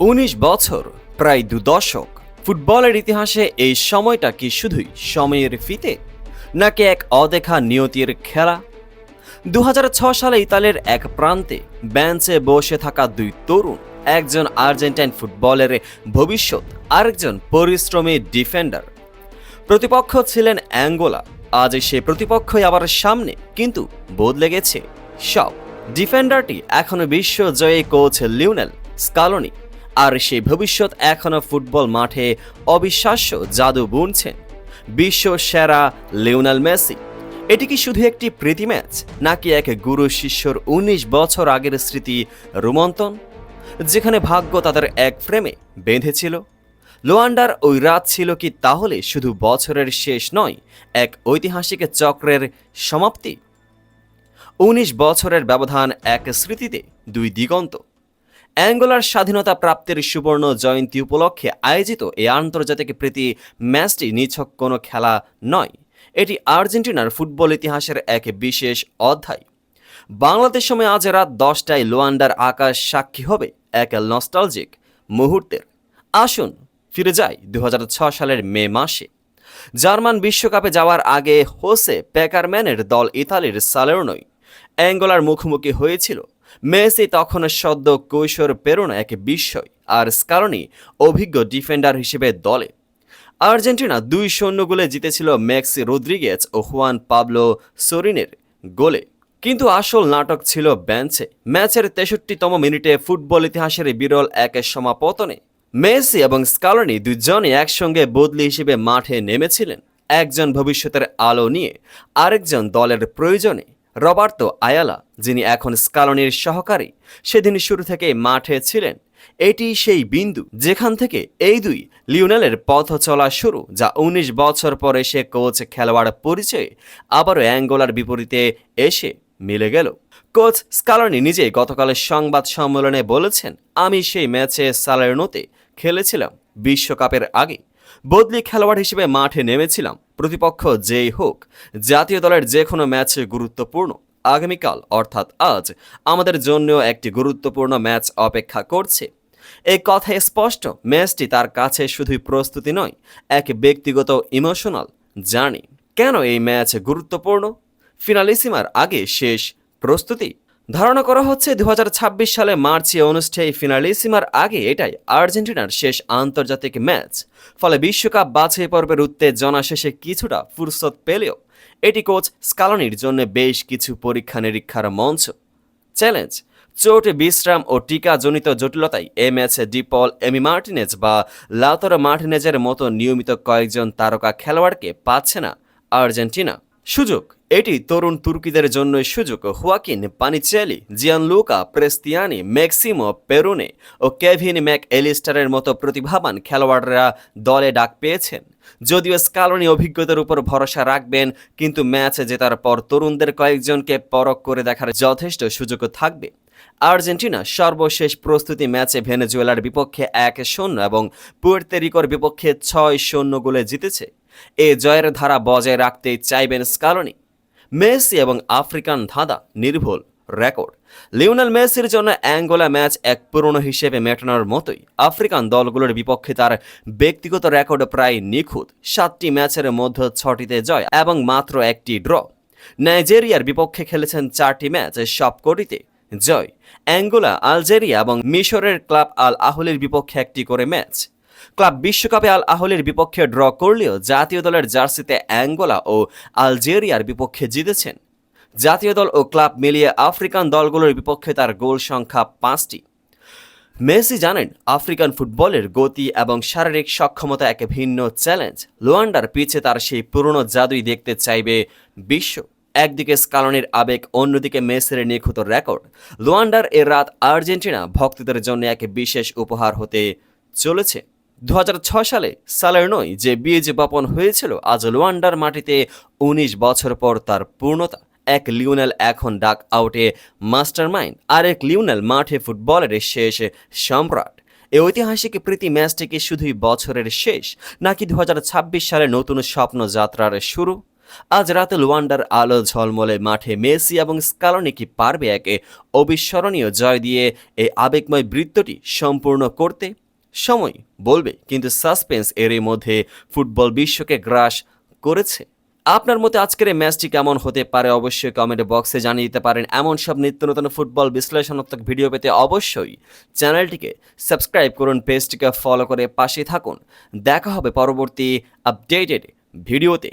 উনিশ বছর, প্রায় দু দশক। ফুটবলের ইতিহাসে এই সময়টা কি শুধুই সময়ের ফিতে, নাকি এক অদেখা নিয়তির খেলা? দু সালে ইতালির এক প্রান্তে বেঞ্চে বসে থাকা দুই তরুণ, একজন আর্জেন্টাইন ফুটবলের ভবিষ্যৎ, আরেকজন পরিশ্রমী ডিফেন্ডার। প্রতিপক্ষ ছিলেন অ্যাঙ্গোলা। আজ সে প্রতিপক্ষই আবার সামনে, কিন্তু বদলে গেছে সব। ডিফেন্ডারটি এখনও বিশ্ব জয়ী কোচ লিওনেল স্কালোনি। আর সেই ভবিষ্যৎ এখনও ফুটবল মাঠে অবিশ্বাস্য জাদু বুনছেন। বিশ্ব সেরা লিওনাল মেসি। এটি কি শুধু একটি প্রীতি ম্যাচ, নাকি এক গুরু শিষ্যর উনিশ বছর আগের স্মৃতি রোমন্তন যেখানে ভাগ্য তাদের এক ফ্রেমে বেঁধেছিল? লোয়ান্ডার ওই রাত ছিল কি তাহলে শুধু বছরের শেষ নয়, এক ঐতিহাসিক চক্রের সমাপ্তি? উনিশ বছরের ব্যবধান এক স্মৃতিতে দুই দিগন্ত। অ্যাঙ্গোলার স্বাধীনতা প্রাপ্তির সুবর্ণ জয়ন্তী উপলক্ষে আয়োজিত এই আন্তর্জাতিক প্রীতি ম্যাচটি নিছক কোনো খেলা নয়। এটি আর্জেন্টিনার ফুটবল ইতিহাসের এক বিশেষ অধ্যায়। বাংলাদেশ সময় আজ রাত দশটায় লোয়ান্ডার আকাশ সাক্ষী হবে এক নস্টালজিক মুহূর্তের। আসুন ফিরে যাই দু সালের মে মাসে। জার্মান বিশ্বকাপে যাওয়ার আগে হোসে প্যাকারম্যানের দল ইতালির সালেরনই অ্যাঙ্গোলার মুখোমুখি হয়েছিল মেসি তখন সদ্য কৈশোর প্রেরণা এক বিস্ময় আর স্কারণী অভিজ্ঞ ডিফেন্ডার হিসেবে দলে। আর্জেন্টিনা দুই শূন্য গোলে জিতেছিল ম্যাক্সি রদ্রিগেজ ও হুয়ান পাবলো সোরিনের গোলে। কিন্তু আসল নাটক ছিল বেঞ্চে ম্যাচের তেষট্টিতম মিনিটে ফুটবল ইতিহাসের বিরল এক সমাপতনে মেসি এবং স্কালনি দুজনই একসঙ্গে বদলি হিসেবে মাঠে নেমেছিলেন। একজন ভবিষ্যতের আলো নিয়ে আরেকজন দলের প্রয়োজনে। রবার্তো আয়ালা, যিনি এখন স্কালনির সহকারী, সেদিন শুরু থেকে মাঠে ছিলেন। এটি সেই বিন্দু যেখান থেকে এই দুই লিওনেলের পথ চলা শুরু, যা উনিশ বছর পরে সে কোচ খেলোয়াড় পরিচয়ে আবারও অ্যাঙ্গোলার বিপরীতে এসে মিলে গেল। কোচ স্কালানি নিজে গতকালের সংবাদ সম্মেলনে বলেছেন, আমি সেই ম্যাচে সালার্নোতে খেলেছিলাম, বিশ্বকাপের আগে। বদলি খেলোয়াড় হিসেবে মাঠে নেমেছিলাম। প্রতিপক্ষ যেই হোক, জাতীয় দলের যে কোনো ম্যাচে গুরুত্বপূর্ণ। আগামীকাল, অর্থাৎ আজ, আমাদের জন্যও একটি গুরুত্বপূর্ণ ম্যাচ অপেক্ষা করছে। এই কথায় স্পষ্ট, ম্যাচটি তার কাছে শুধুই প্রস্তুতি নয়, এক ব্যক্তিগত ইমোশনাল জার্নি। কেন এই ম্যাচ গুরুত্বপূর্ণ? ফিনালিসিমার আগে শেষ প্রস্তুতি। ধারণা করা হচ্ছে দু হাজার ছাব্বিশ সালে মার্চে অনুষ্ঠেয় ফিনালিসিমার আগে এটাই আর্জেন্টিনার শেষ আন্তর্জাতিক ম্যাচ। ফলে বিশ্বকাপ বাছাই পর্বের উত্তেজনা শেষে কিছুটা ফুরসত পেলেও এটি কোচ স্কালনির জন্য বেশ কিছু পরীক্ষা নিরীক্ষার মঞ্চ। চ্যালেঞ্জ, চোট বিশ্রাম ও টিকাজনিত জটিলতায় এ ম্যাচে ডিপল এমি মার্টিনেজ বা লাউতর মার্টিনেজের মতো নিয়মিত কয়েকজন তারকা খেলোয়াড়কে পাচ্ছে না আর্জেন্টিনা। সুযোগ এটি তরুণ তুর্কিদের জন্য সুযোগ। Joaquin, Panichelli, Gianluca, Prestianni, Maximo, Perrone ও কেভিন ম্যাক এলিস্টারের মতো প্রতিভাবান খেলোয়াড়রা দলে ডাক পেয়েছেন। যদিও স্কালনি অভিজ্ঞতার উপর ভরসা রাখবেন, কিন্তু ম্যাচে জেতার পর তরুণদের কয়েকজনকে পরখ করে দেখার যথেষ্ট সুযোগ থাকবে। আর্জেন্টিনা সর্বশেষ প্রস্তুতি ম্যাচে ভেনেজুয়েলার বিপক্ষে এক শূন্য এবং পুয়ের্তেরিকোর বিপক্ষে ছয় শূন্য গোলে জিতেছে। এ জয়ের ধারা বজায় রাখতে চাইবেন স্কালনি। মেসি এবং আফ্রিকান ধাঁধা নির্ভুল রেকর্ড। লিওনেল মেসির জন্য অ্যাঙ্গোলা ম্যাচ এক পুরনো হিসেবে মেটানোর মতোই। আফ্রিকান দলগুলোর বিপক্ষে তার ব্যক্তিগত রেকর্ড প্রায় নিখুঁত। সাতটি ম্যাচের মধ্যে ছটিতে জয় এবং মাত্র একটি ড্র। নাইজেরিয়ার বিপক্ষে খেলেছেন চারটি ম্যাচ, সবকটিতে জয়। অ্যাঙ্গোলা, আলজেরিয়া এবং মিশরের ক্লাব আল আহলির বিপক্ষে একটি করে ম্যাচ। ক্লাব বিশ্বকাপে আল আহলের বিপক্ষে ড্র করলেও জাতীয় দলের জার্সিতে অ্যাঙ্গোলা ও আলজেরিয়ার বিপক্ষে জিতেছেন। জাতীয় দল ও ক্লাব মিলিয়ে আফ্রিকান দলগুলোর বিপক্ষে তার গোল সংখ্যা পাঁচটি। মেসি জানেন, আফ্রিকান ফুটবলের গতি এবং শারীরিক সক্ষমতা এক ভিন্ন চ্যালেঞ্জ। লোয়ান্ডার পিছে তার সেই পুরনো জাদুই দেখতে চাইবে বিশ্ব। একদিকে স্কালনের আবেগ, অন্যদিকে মেসির নিখুঁত রেকর্ড। লোয়ান্ডার এর রাত আর্জেন্টিনা ভক্তদের জন্য এক বিশেষ উপহার হতে চলেছে। দু হাজার ছয় সালে সালের্নোই যে বীজ বপন হয়েছিল, আজ লোয়ান্ডার মাটিতে উনিশ বছর পর তার পূর্ণতা। এক লিওনেল এখন ডাক আউটে মাস্টার মাইন্ড আর এক লিওনেল মাঠে ফুটবলের শেষ সম্রাট। এই ঐতিহাসিক প্রীতি ম্যাচটি কি শুধুই বছরের শেষ, নাকি দু হাজার ছাব্বিশ সালে নতুন স্বপ্ন যাত্রার শুরু? আজ রাতে লুয়ান্ডার আলো ঝলমলে মাঠে মেসি এবং স্কালনি কি পারবে একে অবিস্মরণীয় জয় দিয়ে এই আবেগময় বৃত্তটি সম্পূর্ণ করতে? সময় বলবে, কিন্তু সাসপেন্স এরই মধ্যে ফুটবল বিশ্বকে গ্রাস করেছে। আপনার মতে আজকের এই ম্যাচটি কেমন হতে পারে? অবশ্যই কমেন্ট বক্সে জানিয়ে দিতে পারেন। এমন সব নিত্য নতুন ফুটবল বিশ্লেষণাত্মক ভিডিও পেতে অবশ্যই চ্যানেলটিকে সাবস্ক্রাইব করুন পেজটিকে ফলো করে পাশে থাকুন। দেখা হবে পরবর্তী আপডেটেড ভিডিওতে